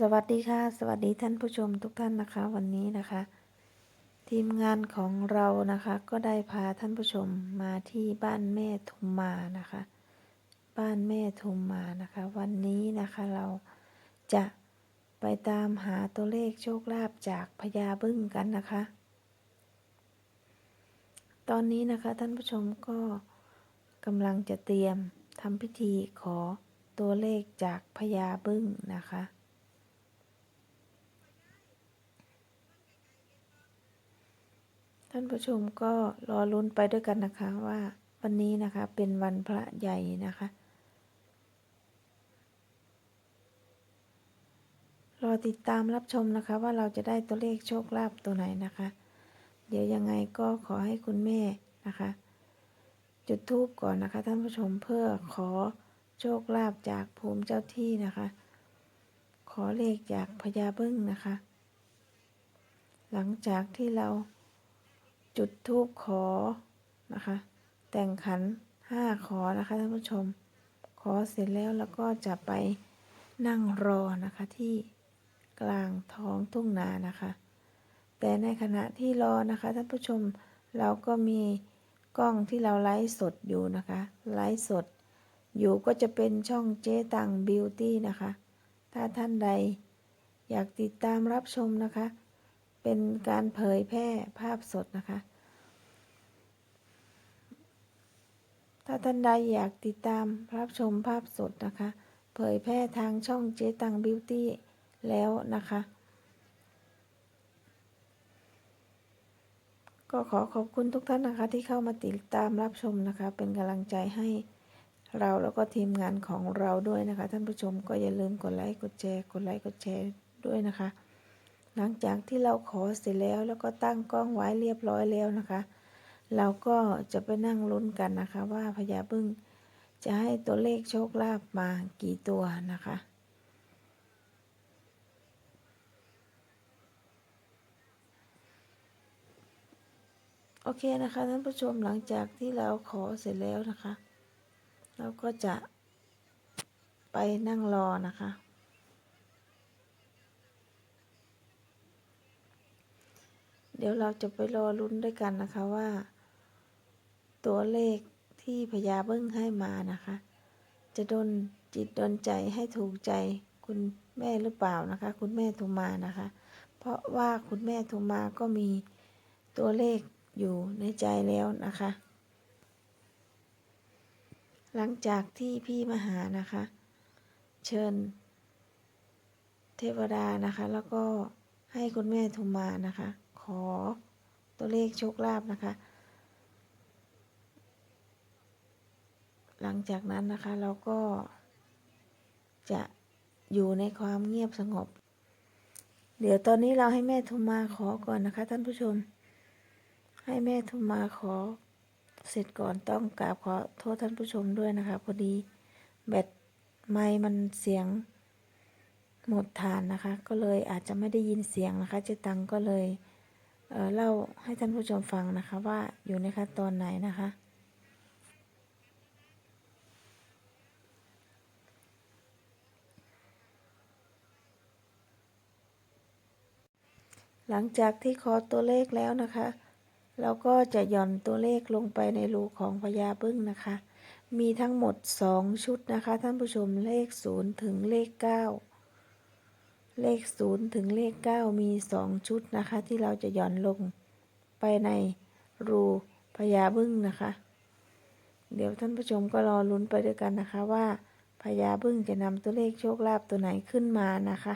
สวัสดีค่ะ สวัสดีท่านผู้ชมทุกท่านนะคะ วันนี้นะคะ ทีมงานของเรานะคะ ก็ได้พาท่านผู้ชมมาที่บ้านแม่ทุมมานะคะ บ้านแม่ทุมมานะคะ วันนี้นะคะเราจะไปตามหาตัวเลขโชคลาภจากพญาบึ้งกันนะคะ ตอนนี้นะคะท่านผู้ชมก็กำลังจะเตรียมทำพิธีขอตัวเลขจากพญาบึ้งนะคะ ท่านผู้ชมก็รอลุ้นไปด้วยกันนะคะว่าวันนี้นะคะเป็นวันพระใหญ่นะคะ รอติดตามรับชมนะคะว่าเราจะได้ตัวเลขโชคลาภตัวไหนนะคะ เดี๋ยวยังไงก็ขอให้คุณแม่นะคะ จุดธูปก่อนนะคะท่านผู้ชมเพื่อขอโชคลาภจากภูมิเจ้าที่นะคะ ขอเลขจากพญาบึ้งนะคะ หลังจากที่เรา จุดธูปขอนะคะ แต่งขันห้าขอนะคะท่านผู้ชม ขอเสร็จแล้วแล้วก็จะไปนั่งรอนะคะที่กลางท้องทุ่งนานะคะ แต่ในขณะที่รอนะคะท่านผู้ชมเราก็มีกล้องที่เราไลฟ์สดอยู่นะคะ ไลฟ์สดอยู่ก็จะเป็นช่องเจ๊ตังบิวตี้นะคะ ถ้าท่านใดอยากติดตามรับชมนะคะ เป็นการเผยแพร่ภาพสดนะคะ ถ้าท่านใดอยากติดตามรับชมภาพสดนะคะ เผยแพร่ทางช่องเจ๊ตังบิวตี้แล้วนะคะ ก็ขอขอบคุณทุกท่านนะคะที่เข้ามาติดตามรับชมนะคะ เป็นกำลังใจให้เราแล้วก็ทีมงานของเราด้วยนะคะ ท่านผู้ชมก็อย่าลืมกดไลค์กดแชร์กดไลค์กดแชร์ด้วยนะคะ หลังจากที่เราขอเสร็จแล้วแล้วก็ตั้งกล้องไว้เรียบร้อยแล้วนะคะ เราก็จะไปนั่งลุ้นกันนะคะ ว่าพญาบึ้งจะให้ตัวเลขโชคลาภมากี่ตัวนะคะโอเคนะคะท่านผู้ชมหลังจากที่เราขอเสร็จแล้วนะคะ เราก็จะไปนั่งรอนะคะ เดี๋ยวเราจะไปรอลุ้นด้วยกันนะคะว่า ตัวเลขที่พญาเบึ้งให้มานะคะ จะดนจิตดนใจให้ถูกใจคุณแม่หรือเปล่านะคะ คุณแม่ทรมานะคะ เพราะว่าคุณแม่ทรมาก็มีตัวเลขอยู่ในใจแล้วนะคะ หลังจากที่พี่มหานะคะ เชิญ เทวดานะคะ แล้วก็ให้คุณแม่ทรมานะคะ อตัวเลขโชคลาภนะคะ หลังจากนั้นนะคะเราก็จะอยู่ในความเงียบสงบ เดี๋ยวตอนนี้เราให้แม่ทรมมาขอก่อนนะคะ ท่านผู้ชม ให้แม่ทรมมาขอเสร็จก่อนต้องกราบขอโทษท่านผู้ชมด้วยนะคะ พอดีแบตไมค์มันเสียงหมดฐานนะคะ ก็เลยอาจจะไม่ได้ยินเสียงนะคะเจตังก็เลย เเล่าให้ท่านผู้ชมฟังนะคะว่าอยู่ในขั้นตอนไหนนะคะ หลังจากที่ขอตัวเลขแล้วนะคะ เราก็จะหย่อนตัวเลขลงไปในรูของพญาบึ้งนะคะ มีทั้งหมด 2 ชุดนะคะ ท่านผู้ชมเลข 0 ถึงเลข 9 เลข 0 ถึงเลข 9 มี 2 ชุดนะคะ ที่เราจะหย่อนลงไปในรูพญาบึ้งนะคะ เดี๋ยวท่านผู้ชมก็รอลุ้นไปด้วยกันนะคะว่าพญาบึ้งจะนำตัวเลขโชคลาภตัวไหนขึ้นมานะคะ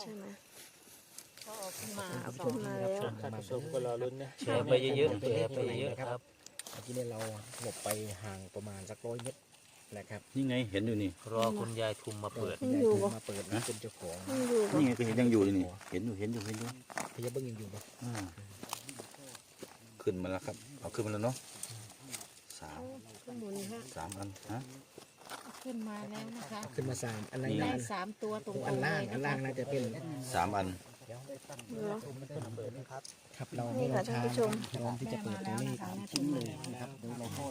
ใช่ไหมก็เอาขึ้นมาเอาสอขึ้งนมาแล้วท่านผู้ชมก็รอลุ้นนะแชร์ไปเยอะๆแชร์ไปเยอะๆครับเมื่อกี้เนี่ยเราหลบไปห่างประมาณสักร้อยเมตร แหละครับนี่ไงเห็นอยู่นี่ รอคุณยายทุมมาเปิด ยังอยู่ปะมาเปิดนะเป็นเจ้าของยังอยู่ปะนี่ไงก็เห็นยังอยู่นี่เห็นอยู่เห็นอยู่เห็นอยู่พยาบึ้งยังอยู่ปะอ่าขึ้นมาแล้วครับ เอาขึ้นมาแล้วเนาะสามข้างบนฮะสามอันฮะ ขึ้นมาแล้วนะคะขึ้นมาสามอันไหนนี่ ได้ล่างสามตัวตรงอันๆเลล่างยอันนะล่าคะงน่าจะเป็นสามอัน ครับครับเรานี่ค่ะท่านผู้ชม พร้อมที่จะเปิดตัวเลขแม่มาแล้วนะคะชิ้นเลยนะครับเดี๋ยวเราก็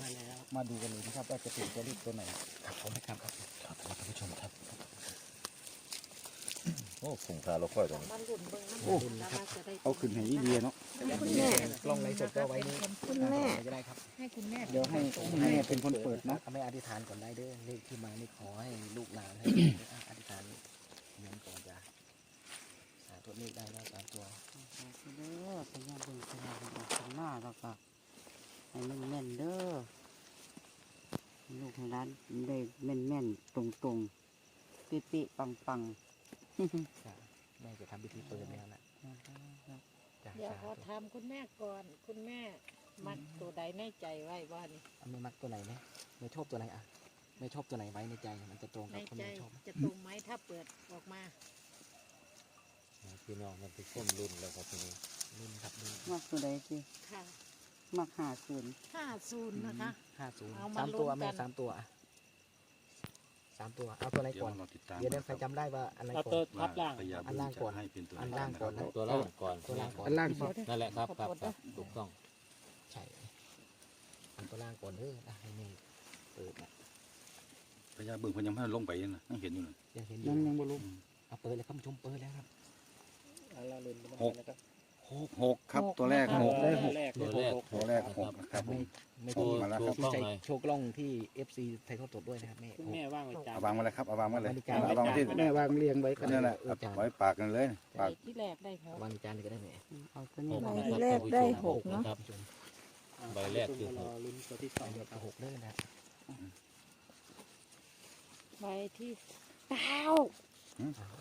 มาดูกันเลยนะครับว่าจะเป็นตัวเลขตัวไหนครับผมครับครับครับท่านผู้ชมครับ โอ้คงคาเราค่อยตรงนี้บ้านหลุนเบิ่งน้ำโอ้หลุนแล้วว่าจะได้เอาขึ้นให้ดีๆเนาะคุณแม่กล้องไลฟ์สดก็ไว้นี่คุณแม่จะได้ครับให้คุณแม่เดี๋ยวให้แม่เป็นคนเปิดเนาะเอาแม่อธิษฐานก่อนได้เด้อเลขที่มานี่ขอให้ลูกหลานให้อะอธิษฐานเงินก่อนจ้ะ สาธุเลขได้แล้วสามตัวเด้อพญาบึงพญาบึงข้างหน้าแล้วก็ให้มันแม่นเด้อให้ลูกให้ร้านได้แม่นแม่นๆตรงตรงๆปิปิปังปังจ้ะแม่จะทำพิธีเปิดแล้วนะจ้ะเดี๋ยวสาขอธุถามคุณแม่ก่อน คุณแม่มักตัวใดในใจไว้ว่านี่เอาไม่มักตัวไหนไหมไม่ชอบตัวไหนอะไม่ชอบตัวไหนไว้ในใจมันจะตรงในกับคนใจไม่ชอบไหมจะตรงไหมถ้าเปิดออกมา พี่น้องมันเป็นคนรุ่นแล้วครับทีนี้รุ่นครับรุ่นมักตัวใดสิค่ะมักหาศูนย์ห้าศูนย์นะคะ ห้าศูนย์เอามาสามตัวลุ้นกัน แม่สามตัวอะสามตัวเอาตัวไหนเดี๋ยวก่อนเราติดตามเดี๋ยวเดี๋ยวใครจำได้ว่าอันไหนเอาก่ตัอวนทับล่างพยายามอันล่างก่อนจะให้เป็นตัวอันล่างก่อนนะตัวล่างก่อนตัวล่างก่อนอันล่างสินั่นแหละครับครับครับถูกต้องใช่อันตัวล่างก่อนเด้ออะให้แม่เปิดนะพยายามเบิ่งพยายามให้ลงไปนะยังเห็นอยู่นะยังเห็นอยัยู่งยังบ่รู้เอาเปิดเลยครับผู้ชมเปิดแล้วครับ หกหกครับตัวแรกหกได้หกตัวแรกตัวแรกหกนะครับผไม่มไม่โชว์มาแล้วครับดีใจโชว์กล้องที่ FC ไทยเขาตดด้วยนะครับแม่คุณแม่ว่างไว้จ้าเอาวางไว้เลยครับเอาวางไว้เลยนาฬิกาเอาวางไว้ที่แม่วางเรียงไว้กันนั่นแหละเอเอาอจานไว้ปากกันเลยปากที่แรกได้หกวางจานเลยก็ได้แม่เอาตัวหนี้กไว้นะครับแรกได้หกเนอะครับใบแรกคือหกไปเดียวกับหกเด้อนะใบที่เก้า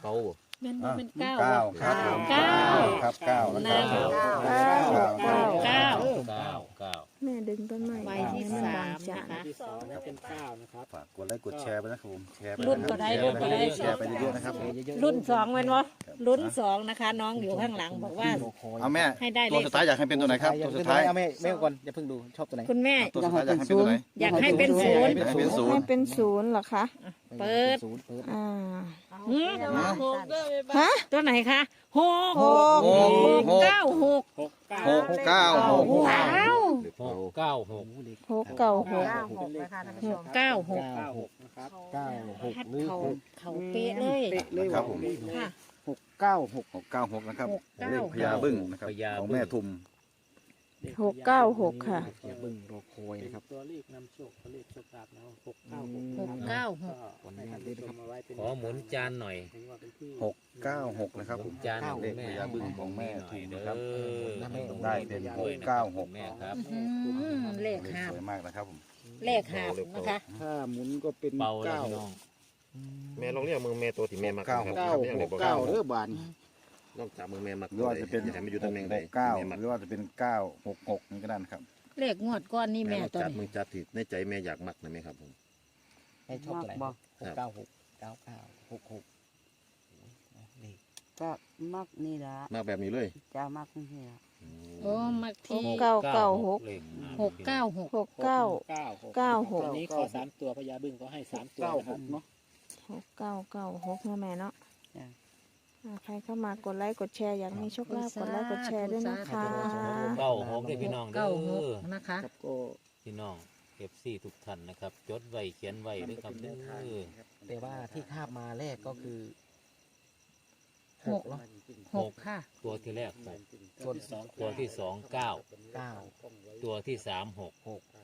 เก้า แม่นบ่อะเป็นเก้าเก้าครับผมเก้าครับเก้าแล้วนั่นครับเก้าเก้าเก้าเก้าเก้าแม่ดึงต้นไม้ใบออกที่ให้มันสาบางมจานะนคะที่สองเป็นเก้านะครับฝากกดไลค์กดแชร์ไปนะครับผมแชร์ไปรุ่นก็ได้รุ่นก็ได้แชร์ไปเยอะๆนะครับผมเยอะๆรุ่นสองเป็นวะรุ่นสองนะคะ น้องอยู่ข้างหลังบอกว่าเอาแม่ให้ได้ตัวเลขสุดท้ายอยากให้เป็นตัวไหนครับตัวสุดท้ายเอาแม่แม่ก่อนอย่าเพิ่งดูชอบตัวไหนคุณแม่ตัวสุดท้ายอยากให้เป็นตัวไหนอยากให้เป็นศูนย์อยากให้เป็นศูนย์ให้เป็นศูนย์เหรอคะ เปิด ศูนย์เปิดอ่า หืมฮะ ตัวไหนคะหกหกหกหกเก้าหกหกเก้าหกเก้าหกว้าวหกเก้าหกหกเก้าหกหกนะคะท่านผู้ชม เก้าหกเก้าหกนะครับเก้าหกพัดหรือเขาหกเขาเป๊ะเลย เป๊ะเลยครับผม ค่ะ หกเก้าหกหกเก้าหกนะครับหกเก้า เลขพญาบึ้งนะครับของแม่ทุม หกเก้าหกค่ะ อย่าบึ้งรอคอยนะครับ ตัวเลขนำโชคตัวเลขโชคลาภนะหกเก้าหกหกเก้าหกขออนุญาตด้วยนะครับมาไว้เป็นขอหมุนจานหน่อย หกเก้าหกนะครับผมจานของเลขแม่ พญาบึ้งของแม่ทุมนะครับเออได้เป็นหกเก้าหก แม่ครับ อืมเลขเลขหาบ สวยมากนะครับผมเลขหาบนะคะ ถ้าหมุนก็เป็นเบาแล้วเก้าพี่น้อง แม่ลองเรียกมึงแม่ตัวที่แม่มักเก้าครับเก้าไม่ยังหได้กบอกเก้าเก้าเด้อบาน นอกจากมึงแม่มักหรือว่าจะเป็นอย่าให้มันอยู่ตำแหน่งหใดกเก้าแม่มักหรือว่าจะเป็นเก้าหกหกนี่ก็ได้นะครับ เลขงวดก้อนนี่แม่แม่ลองตัวจัดมึนี้งจัดที่ในใจแม่อยากมักนะแม่ครับผม ให้ชอบตัวไหนมักหกเก้าหกเก้าเก้าหกหกนี่ก็มักนี่ละมักแบบนี้เลยจะมักนี่ละอืมโอ้มักที่เก้าเก้าหกเลขหกเก้าหกหกเก้า เก้าหกเก้าหกตัวนี้ขอสามตัวพญาบึ้งก็ให้สามตัวเก้านะคหรับกเนาะหกเก้าเก้าหกนะแม่เนาะจ้ะอ่า ใครเข้ามากดไลค์กดแชร์อยากมีโชคลาภกดไลค์กดแชร์ด้วยนะคะ เก้าหกได้พี่น้องเด้เก้าหอกนะคะครับก็พี่น้องเอฟซีทุกท่านนะครับ จดไว้เขียนไว้ด้วยครับเด้อแต่ว่าที่คาบมาแรกก็คือหกเนาะ หกค่ะ ตัวที่แรกหกส่วนสองตัวที่สองเก้า เก้า ตัวที่สามหกหกนะครับ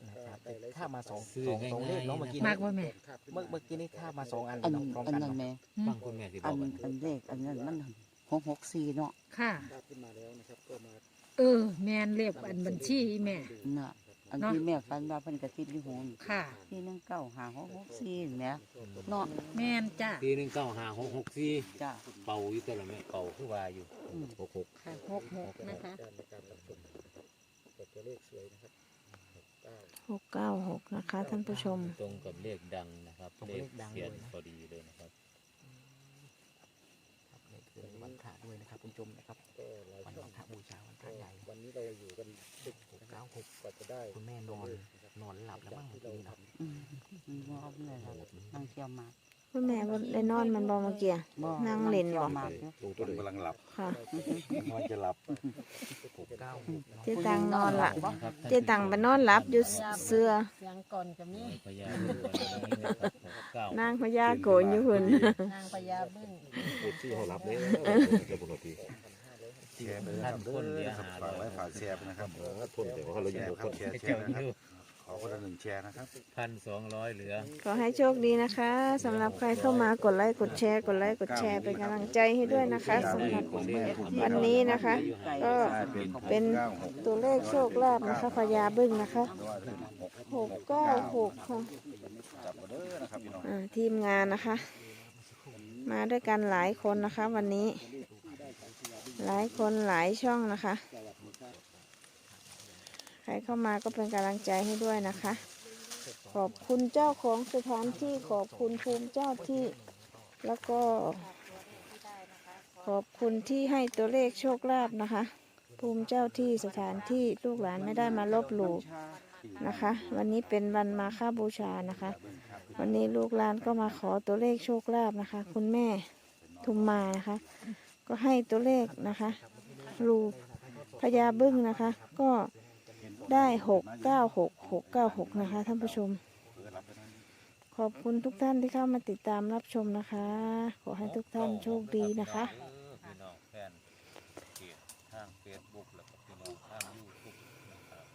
แต่ ข้าบมาสองซื้อสองสองเลขง่ายๆเนาะเมื่อกี้มากว่าแม่เมื่อเมื่อกี้นี้ข้าบมาสองอันเลอัยนเนาะพร้อมอันกันนั้นเนาะแม่ฟังคุณแม่สิบอัอกนกันอันเลขอันนั้นมันหกหกสี่เนาะค่ะ ขึ้นมาแล้วนะครับก็มาเออ แมนเรียบอันบัญชีแม่ น่ะอันเนาะที่แม่ฟันว่าเพิ่นกระติบอยู่หูนค่ะ ที่หนึ่งเก้าหาหกหกสี่แม่เนาะแมนจ้ะปีหนึ่งเก้าห้าหกหกสี่จ้ะ เป่าอยู่ตัวละแม่เป่าคือว่าอยู่อืม หกหกค่ะหกหกนะคะตัวเลขสวยนะครับ หกเก้าหกนะคะ ท่านผู้ชม ตรงกับเลขดังนะครับ ตรงเลเลขขดังเสียนเลยนะ พอดีเลยนะครับ ครับนี่คือวันพระด้วยนะครับคุณผู้ชมนะครับวันพระบูชาวันพระใหญ่วันนี้เราอยู่กันดึกหกเก้าหกกว่าจะได้คุณแม่นอน นอนหลับแล้วมั้งเมื่อกี้เนาะอืมอืมว่าเอาเลยครับนั่งเที่ยวมาคคุณ แม่บ่ได้นอนมันบ่เมื่อกี้บ่นั่งเล่นบ่มากอยู่ลงตัวมันเลยกำลังหลับค่ะมันจะหลับหกเก้าหกเนาะเจ๊ตังนอนละนะครับเจ๊ตังไปนอนหลับอยู่เสื้อเสียงก่อนก็มีพญาบัวนะครับหกเก้านางพญาโกนอยู่หุ่นนางพญาบึ้งเอฟซีเขารับเลยเจ้าบุญทีแชร์ไปนะครับเด้อนะครับฝากไว้ฝากแชร์ไปนะครับเออทนแต่ว่าเราอแชยู่ร์หกคครับนแชร์แชร์นะครับข อคนละหนึ่งแชร์นะครับ พันสองร้อยเหลือ ขอให้โชคดีนะคะสำหรับใครเข้ามากดไลค์กดแชร์ กดไลค์กดแชร์เป็นกำลังใจให้ด้วยนะคะสำหรับวันนี้นะคะ ก็เป็นตัวเลขโชคลาภนะคะพญาบึ้งนะคะหกเก้าหกค่ะจับมาเด้อนะครับพี่น้องอ่าทีมงานนะคะ มาด้วยกันหลายคนนะคะ วันนี้ หลายคนหลายช่องนะคะใค รเข้ามาก็เป็นกำลังใจให้ด้วยนะคะ ขอบคุณเจ้าของสถานที่ขอบคุณภูมิเจ้าที่ แล้วก็ ขอบคุณที่ให้ตัวเลขโชคลาภนะคะ ภูมิเจ้าที่สถานที่ลูกหลานไม่ได้มาลบหลู่นะคะ วันนี้เป็นวันมาฆบูชานะคะ วันนี้ลูกหลานก็มาขอตัวเลขโชคลาภนะคะ คุณแม่ทุมมานะคะ ก็ให้ตัวเลขนะคะรูพญาบึ้งนะคะ ก็ ได้หกเก้าหกหกเก้าหกนะคะท่านผู้ชม ขอบคุณทุกท่านที่เข้ามาติดตามรับชมนะคะ ขอให้ทุกท่านโชคดีนะคะ พี่น้องแฟนเพจทางเฟซบุ๊กแล้วก็พี่น้องทางยูทูบนะครับ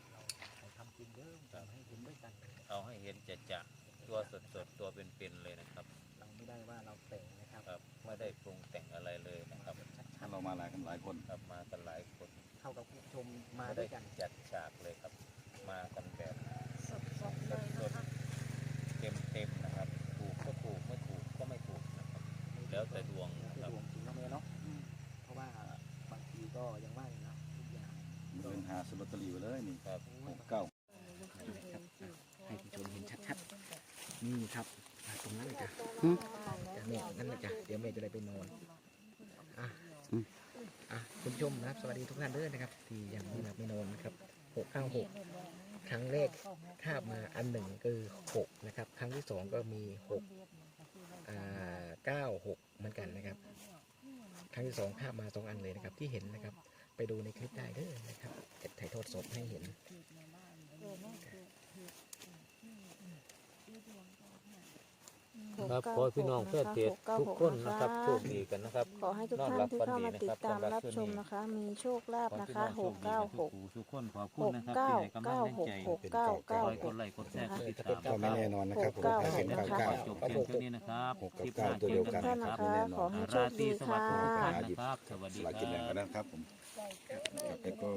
เอาให้เห็นจะจะๆตัวสดๆตัวเป็นๆเลยนะครับเราไม่ได้ว่าเราแต่งนะครับครับไม่ได้ปรุงแต่งอะไรเลยนะครับถ้าเรามาหลายกันหลายคน ครับมากันหลายคน เท่ากับผู้ชมมาไม่ด้ได้วยกัน จัดฉากเลยครับ มากันแบบสดๆเลยนะคะเต็มเต็มๆนะครับถูกก็ถูกไม่ถูกก็ไม่ถูกนะครับแล้วแต่ดวงที่ครับดวงจริงเนาะแม่เนาะเพราะว่าบางทีก็ยังว่าอยู่นะทุกอย่างมันเป็นหาสลอตเตอรี่ไปเลยนี่ครับหกเก้าครับให้ผู้ชมเห็นชัดๆนี่ครับอ่าตรงนั้นเลยจ้ะอืมจ้ะแม่นั่นเลยจ้ะเดี๋ยวแม่จะได้ไปนอนอะอืมอะ คุณผู้ชมนะครับสวัสดีทุกท่านด้อนะครับ ที่ยังไม่หลับไม่นอนนะครับหกเก้าหกครั้งแรกคาบมาอันหนึ่งคือหกนะครับ ครั้งที่สองก็มีหกอ่าเก้าหกเหมือนกันนะครับ ครั้งที่สองคาบมาสองอันเลยนะครับ ที่เห็นนะครับ ไปดูในคลิปได้เด้อนะครับจะถ่ายทอดสดให้เห็น ครับขอให้พี่น้องเพื่อนเพจทุกคนนะครับโชคดีกันนะครับ ขอให้ทุกท่านที่เข้ามาติดตามรับชมนะคะ มีโชคลาภนะคะหกเก้าหกทุกคนขอบคุหณกนะครับเก้าที่ให้กำลัเก้างหกใจหกเก้าเก้าคอยหกกดไลค์กดแชร์กดติดตามก็ไม่แน่นอนนะครับผมหกเก้าถ้าเห็นนะเก้าครับเก้าจบก็เพียหงกเท่านี้นะครับหกกับคลิปหเก้าน้าตัวเจเดีอยวกักันนนะท่านคนะรับคะขอให้โชราคตรีดีสวัค่สดิ์ทุกท่าะนนะครับสวัสดีสลากคกินแบ่งรักับนนะครับผมแล้วก็